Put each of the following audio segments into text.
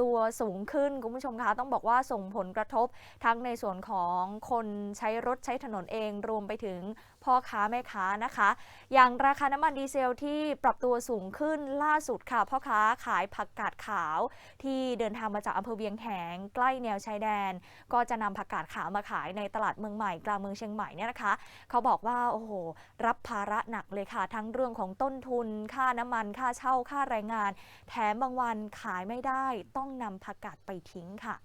ตัวสูงขึ้นคุณผู้ชมคะต้องบอกว่าส่งผลกระทบทั้งในส่วนของคนใช้รถใช้ถนนเองรวมไปถึงพ่อค้าแม่ค้านะคะ อย่างราคาน้ำมันดีเซลที่ปรับตัวสูงขึ้นล่าสุดค่ะพ่อค้าขายผักกาดขาว ที่เดินทางมาจากอำเภอเวียงแหงใกล้แนวชายแดน ก็จะนำผักกาดขาวมาขายในตลาดเมืองใหม่กลางเมืองเชียงใหม่เนี่ยนะคะ เขาบอกว่าโอ้โหรับภาระหนักเลยค่ะ ทั้งเรื่องของต้นทุน ค่าน้ำมัน ค่าเช่าค่าแรงงาน แถมบางวันขายไม่ได้ต้องนำผักกาดไปทิ้งค่ะ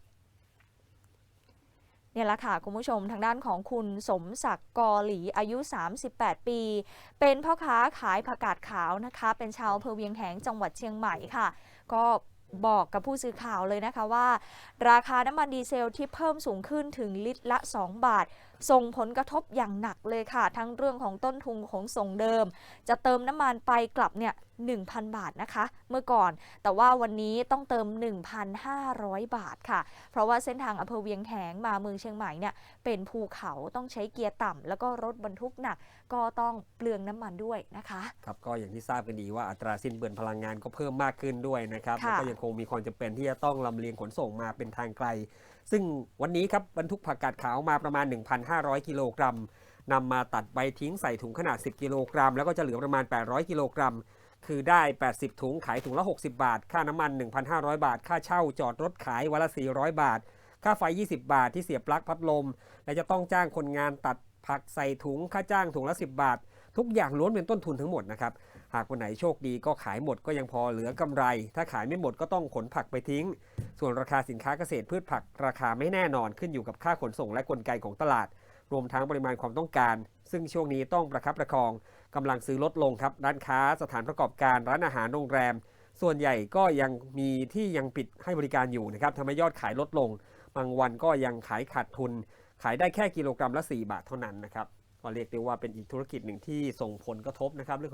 เนี่ยแหละค่ะ คุณผู้ชมทางด้านของคุณสมศักดิ์กอหลีอายุ 38 ปี เป็นพ่อค้าขายผักกาดขาวนะคะ เป็นชาวอำเภอเวียงแหงจังหวัดเชียงใหม่ค่ะ ก็บอกกับผู้สื่อข่าวเลยนะคะว่า ราคาน้ำมันดีเซลที่เพิ่มสูงขึ้นถึงลิตรละ 2 บาท ส่งผลกระทบอย่างหนักเลยค่ะ ทั้งเรื่องของต้นทุนของส่งเดิม จะเติมน้ำมันไปกลับเนี่ย1,000 บาทนะคะ เมื่อก่อน แต่ว่าวันนี้ต้องเติม 1,500 บาทค่ะ เพราะว่าเส้นทางอำเภอเวียงแหงมาเมืองเชียงใหม่เนี่ยเป็นภูเขาต้องใช้เกียร์ต่ำแล้วก็รถบรรทุกหนักก็ต้องเปลืองน้ำมันด้วยนะคะ ครับก็อย่างที่ทราบกันดีว่าอัตราสิ้นเปลืองพลังงานก็เพิ่มมากขึ้นด้วยนะครับค่ะแล้วก็ยังคงมีความจำเป็นที่จะต้องลำเลียงขนส่งมาเป็นทางไกล ซึ่งวันนี้ครับบรรทุกผักกาดขาวมาประมาณ 1,500 กิโลกรัมนำมาตัดใบทิ้งใส่ถุงขนาด 10 กิโลกรัม แล้วก็จะเหลือประมาณ 800 กิโลกรัม คือได้ 80 ถุงขายถุงละ 60 บาท ค่าน้ำมัน 1,500 บาท ค่าเช่าจอดรถขายวันละ 400 บาท ค่าไฟ 20 บาทที่เสียบปลั๊กพัดลม และจะต้องจ้างคนงานตัดผักใส่ถุง ค่าจ้างถุงละ 10 บาท ทุกอย่างล้วนเป็นต้นทุนทั้งหมดนะครับ หากวันไหนโชคดีก็ขายหมดก็ยังพอเหลือกำไร ถ้าขายไม่หมดก็ต้องขนผักไปทิ้ง ส่วนราคาสินค้าเกษตรพืชผักราคาไม่แน่นอนขึ้นอยู่กับค่าขนส่งและกลไกของตลาด รวมทั้งปริมาณความต้องการ ซึ่งช่วงนี้ต้องประคับประคอง กำลังซื้อลดลงครับ ร้านค้าสถานประกอบการร้านอาหารโรงแรม ส่วนใหญ่ก็ยังมีที่ยังปิดให้บริการอยู่นะครับทำให้ยอดขายลดลง บางวันก็ยังขายขาดทุน ขายได้แค่กิโลกรัมละ 4 บาทเท่านั้นนะครับก็เรียกได้ว่าเป็นอีกธุรกิจหนึ่งที่ส่งผลกระทบนะครับเรื่องของ